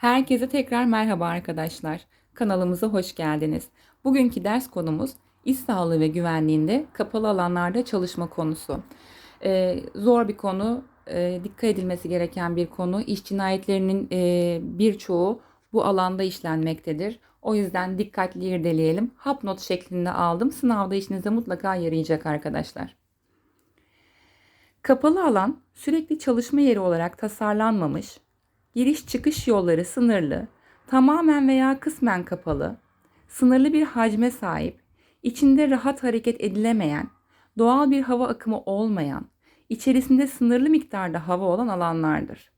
Herkese tekrar merhaba arkadaşlar. Kanalımıza hoş geldiniz. Bugünkü ders konumuz iş sağlığı ve güvenliğinde kapalı alanlarda çalışma konusu. Ee, zor bir konu, e, dikkat edilmesi gereken bir konu. İş cinayetlerinin e, birçoğu bu alanda işlenmektedir. O yüzden dikkatli irdeleyelim. Hap not şeklinde aldım. Sınavda işinize mutlaka yarayacak arkadaşlar. Kapalı alan sürekli çalışma yeri olarak tasarlanmamış, giriş çıkış yolları sınırlı, tamamen veya kısmen kapalı, sınırlı bir hacme sahip, içinde rahat hareket edilemeyen, doğal bir hava akımı olmayan, içerisinde sınırlı miktarda hava olan alanlardır.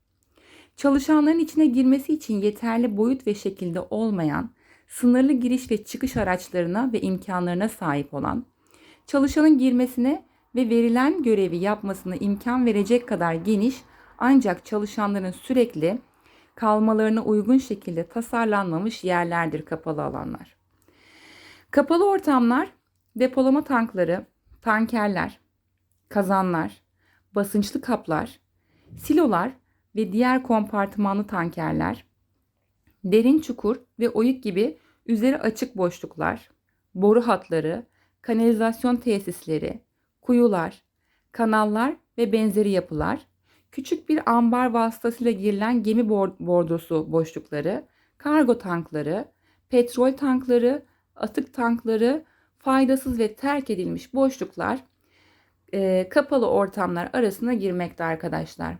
Çalışanların içine girmesi için yeterli boyut ve şekilde olmayan, sınırlı giriş ve çıkış araçlarına ve imkanlarına sahip olan, çalışanın girmesine ve verilen görevi yapmasına imkan verecek kadar geniş ancak çalışanların sürekli kalmalarına uygun şekilde tasarlanmamış yerlerdir kapalı alanlar. Kapalı ortamlar depolama tankları, tankerler, kazanlar, basınçlı kaplar, silolar ve diğer kompartımanlı tankerler, derin çukur ve oyuk gibi üzeri açık boşluklar, boru hatları, kanalizasyon tesisleri, kuyular, kanallar ve benzeri yapılar, küçük bir ambar vasıtasıyla girilen gemi bordosu boşlukları, kargo tankları, petrol tankları, atık tankları, faydasız ve terk edilmiş boşluklar e, kapalı ortamlar arasına girmekte arkadaşlar.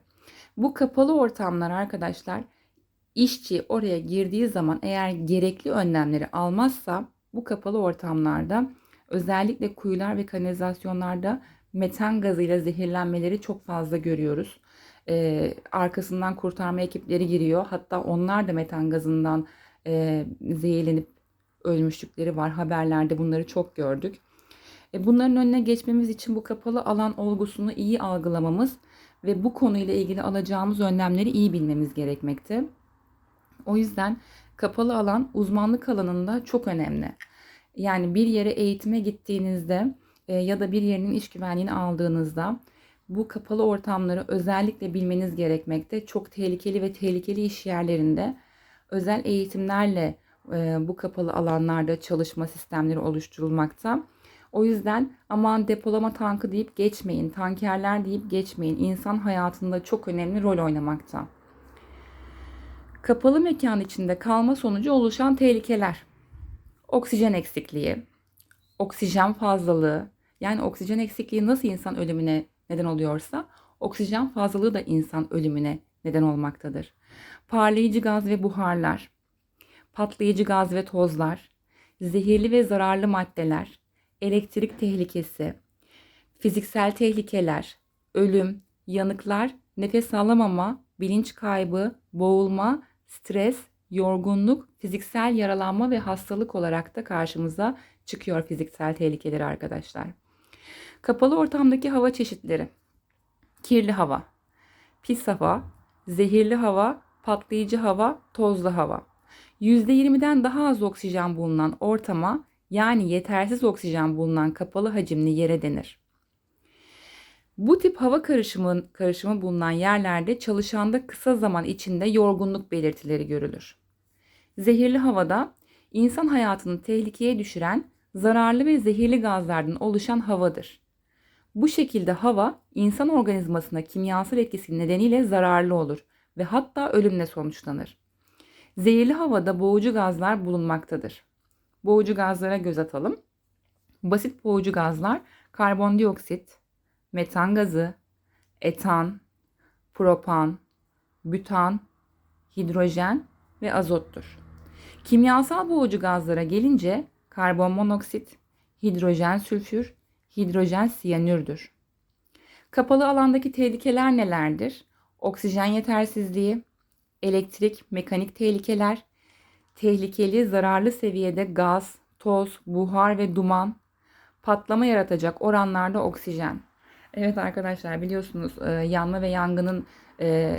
Bu kapalı ortamlar arkadaşlar işçi oraya girdiği zaman eğer gerekli önlemleri almazsa bu kapalı ortamlarda özellikle kuyular ve kanalizasyonlarda metan gazıyla zehirlenmeleri çok fazla görüyoruz. Ee, arkasından kurtarma ekipleri giriyor. Hatta onlar da metan gazından e, zehirlenip ölmüşlükleri var. Haberlerde bunları çok gördük. E, bunların önüne geçmemiz için bu kapalı alan olgusunu iyi algılamamız ve bu konuyla ilgili alacağımız önlemleri iyi bilmemiz gerekmekte. O yüzden kapalı alan uzmanlık alanında çok önemli. Yani bir yere eğitime gittiğinizde e, ya da bir yerinin iş güvenliğini aldığınızda bu kapalı ortamları özellikle bilmeniz gerekmekte. Çok tehlikeli ve tehlikeli iş yerlerinde özel eğitimlerle e, bu kapalı alanlarda çalışma sistemleri oluşturulmakta. O yüzden aman depolama tankı deyip geçmeyin, tankerler deyip geçmeyin. İnsan hayatında çok önemli rol oynamakta. Kapalı mekan içinde kalma sonucu oluşan tehlikeler. Oksijen eksikliği, oksijen fazlalığı, yani oksijen eksikliği nasıl insan ölümüne neden oluyorsa, oksijen fazlalığı da insan ölümüne neden olmaktadır. Parlayıcı gaz ve buharlar, patlayıcı gaz ve tozlar, zehirli ve zararlı maddeler, elektrik tehlikesi, fiziksel tehlikeler, ölüm, yanıklar, nefes alamama, bilinç kaybı, boğulma, stres, yorgunluk, fiziksel yaralanma ve hastalık olarak da karşımıza çıkıyor fiziksel tehlikeleri arkadaşlar. Kapalı ortamdaki hava çeşitleri. Kirli hava, pis hava, zehirli hava, patlayıcı hava, tozlu hava. %20'den daha az oksijen bulunan ortama yani yetersiz oksijen bulunan kapalı hacimli yere denir. Bu tip hava karışımı, karışımı bulunan yerlerde çalışanda kısa zaman içinde yorgunluk belirtileri görülür. Zehirli havada insan hayatını tehlikeye düşüren zararlı ve zehirli gazlardan oluşan havadır. Bu şekilde hava insan organizmasına kimyasal etkisi nedeniyle zararlı olur ve hatta ölümle sonuçlanır. Zehirli havada boğucu gazlar bulunmaktadır. Boğucu gazlara göz atalım. Basit boğucu gazlar karbondioksit, metan gazı, etan, propan, bütan, hidrojen ve azottur. Kimyasal boğucu gazlara gelince karbon monoksit, hidrojen sülfür, hidrojen siyanürdür. Kapalı alandaki tehlikeler nelerdir? Oksijen yetersizliği, elektrik, mekanik tehlikeler, tehlikeli, zararlı seviyede gaz, toz, buhar ve duman, patlama yaratacak oranlarda oksijen. Evet arkadaşlar biliyorsunuz e, yanma ve yangının e,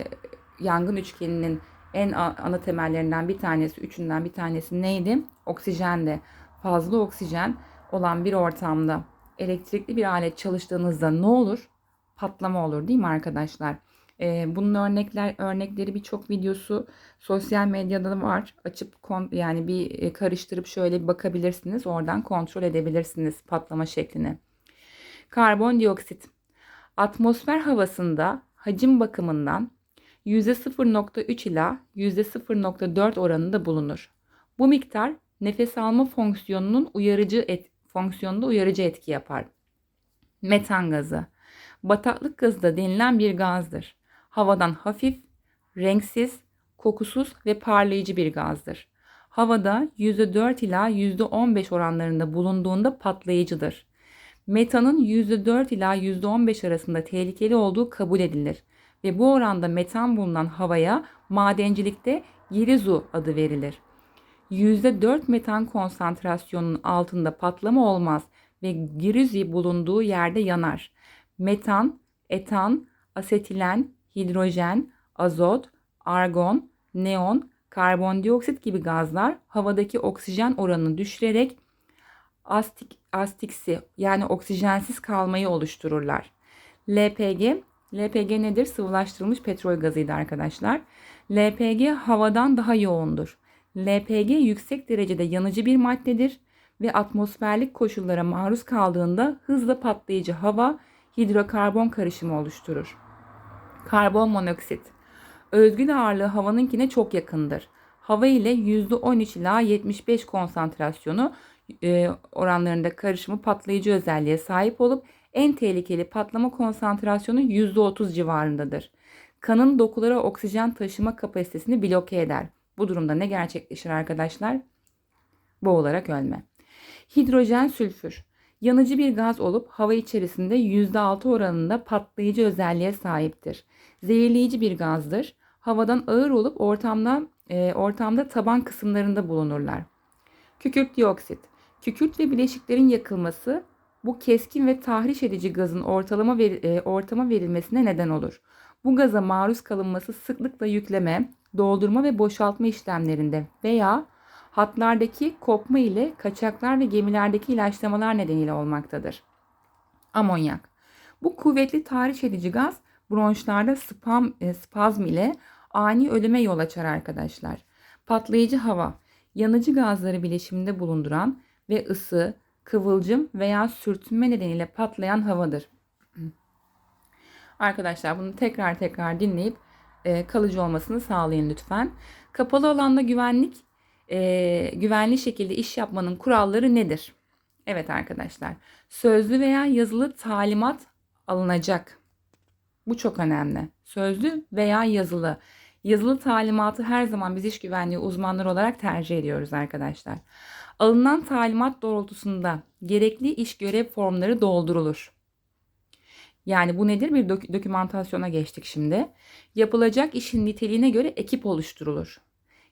yangın üçgeninin en ana temellerinden bir tanesi, üçünden bir tanesi neydi? Oksijendi. Fazla oksijen olan bir ortamda elektrikli bir alet çalıştığınızda ne olur? Patlama olur değil mi arkadaşlar? Ee, bunun örnekler örnekleri birçok videosu sosyal medyada var. Açıp yani bir e, karıştırıp şöyle bir bakabilirsiniz. Oradan kontrol edebilirsiniz patlama şeklini. Karbondioksit. Atmosfer havasında hacim bakımından %0.3 ila %0.4 oranında bulunur. Bu miktar nefes alma fonksiyonunun uyarıcı et, fonksiyonunda uyarıcı etki yapar. Metan gazı. Bataklık gazı da denilen bir gazdır. Havadan hafif, renksiz, kokusuz ve parlayıcı bir gazdır. Havada %4 ila %15 oranlarında bulunduğunda patlayıcıdır. Metanın %4 ila %15 arasında tehlikeli olduğu kabul edilir ve bu oranda metan bulunan havaya madencilikte girizu adı verilir. %4 metan konsantrasyonunun altında patlama olmaz ve girizi bulunduğu yerde yanar. Metan, etan, asetilen, hidrojen, azot, argon, neon, karbondioksit gibi gazlar havadaki oksijen oranını düşürerek astik, astiksi yani oksijensiz kalmayı oluştururlar. LPG, LPG nedir? Sıvılaştırılmış petrol gazıydı arkadaşlar. LPG havadan daha yoğundur. LPG yüksek derecede yanıcı bir maddedir ve atmosferlik koşullara maruz kaldığında hızla patlayıcı hava hidrokarbon karışımı oluşturur. Karbon monoksit. Özgül ağırlığı havanınkine çok yakındır. Hava ile %13 ila 75 konsantrasyonu e, oranlarında karışımı patlayıcı özelliğe sahip olup en tehlikeli patlama konsantrasyonu %30 civarındadır. Kanın dokulara oksijen taşıma kapasitesini bloke eder. Bu durumda ne gerçekleşir arkadaşlar? Boğularak ölme. Hidrojen sülfür. Yanıcı bir gaz olup hava içerisinde %6 oranında patlayıcı özelliğe sahiptir. Zehirleyici bir gazdır. Havadan ağır olup ortamda e, ortamda taban kısımlarında bulunurlar. Kükürt dioksit. Kükürt ve bileşiklerin yakılması bu keskin ve tahriş edici gazın ortalama ver, e, ortama verilmesine neden olur. Bu gaza maruz kalınması sıklıkla yükleme, doldurma ve boşaltma işlemlerinde veya hatlardaki kopma ile kaçaklar ve gemilerdeki ilaçlamalar nedeniyle olmaktadır. Amonyak. Bu kuvvetli tahriş edici gaz bronşlarda spam, e, spazm ile ani ölüme yol açar arkadaşlar. Patlayıcı hava, yanıcı gazları bileşiminde bulunduran ve ısı, kıvılcım veya sürtünme nedeniyle patlayan havadır. Arkadaşlar bunu tekrar tekrar dinleyip e, kalıcı olmasını sağlayın lütfen. Kapalı alanda güvenlik, e, güvenli şekilde iş yapmanın kuralları nedir? Evet arkadaşlar, sözlü veya yazılı talimat alınacak. Bu çok önemli. Sözlü veya yazılı. Yazılı talimatı her zaman biz iş güvenliği uzmanları olarak tercih ediyoruz arkadaşlar. Alınan talimat doğrultusunda gerekli iş görev formları doldurulur. Yani bu nedir? Bir dok- dokümantasyona geçtik şimdi. Yapılacak işin niteliğine göre ekip oluşturulur.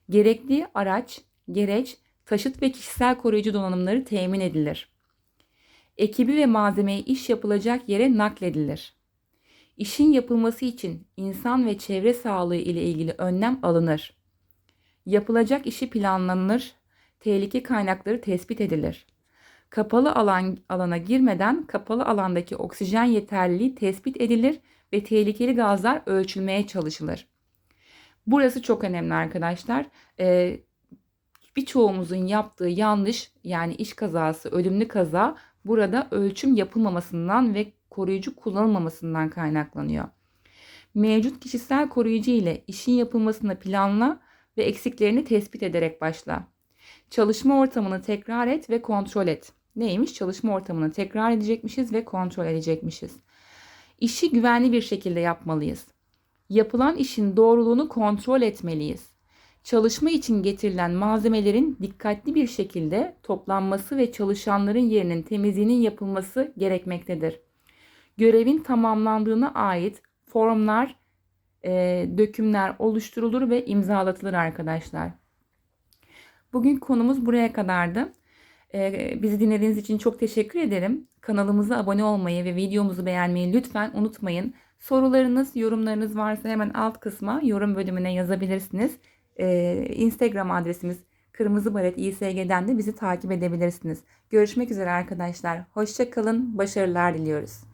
Gerekli araç, gereç, taşıt ve kişisel koruyucu donanımları temin edilir. Ekibi ve malzemeyi iş yapılacak yere nakledilir. İşin yapılması için insan ve çevre sağlığı ile ilgili önlem alınır. Yapılacak işi planlanır, tehlike kaynakları tespit edilir. Kapalı alan alana girmeden kapalı alandaki oksijen yeterliliği tespit edilir ve tehlikeli gazlar ölçülmeye çalışılır. Burası çok önemli arkadaşlar. Ee, birçoğumuzun yaptığı yanlış yani iş kazası, ölümlü kaza burada ölçüm yapılmamasından ve koruyucu kullanılmamasından kaynaklanıyor. Mevcut kişisel koruyucu ile işin yapılmasını planla ve eksiklerini tespit ederek başla. Çalışma ortamını tekrar et ve kontrol et. Neymiş? Çalışma ortamını tekrar edecekmişiz ve kontrol edecekmişiz. İşi güvenli bir şekilde yapmalıyız. Yapılan işin doğruluğunu kontrol etmeliyiz. Çalışma için getirilen malzemelerin dikkatli bir şekilde toplanması ve çalışanların yerinin temizliğinin yapılması gerekmektedir. Görevin tamamlandığına ait formlar, e, dökümler oluşturulur ve imzalatılır arkadaşlar. Bugün konumuz buraya kadardı. Ee, bizi dinlediğiniz için çok teşekkür ederim. Kanalımıza abone olmayı ve videomuzu beğenmeyi lütfen unutmayın. Sorularınız, yorumlarınız varsa hemen alt kısma yorum bölümüne yazabilirsiniz. Ee, Instagram adresimiz Kırmızı Baret İSG'den de bizi takip edebilirsiniz. Görüşmek üzere arkadaşlar. Hoşçakalın. Başarılar diliyoruz.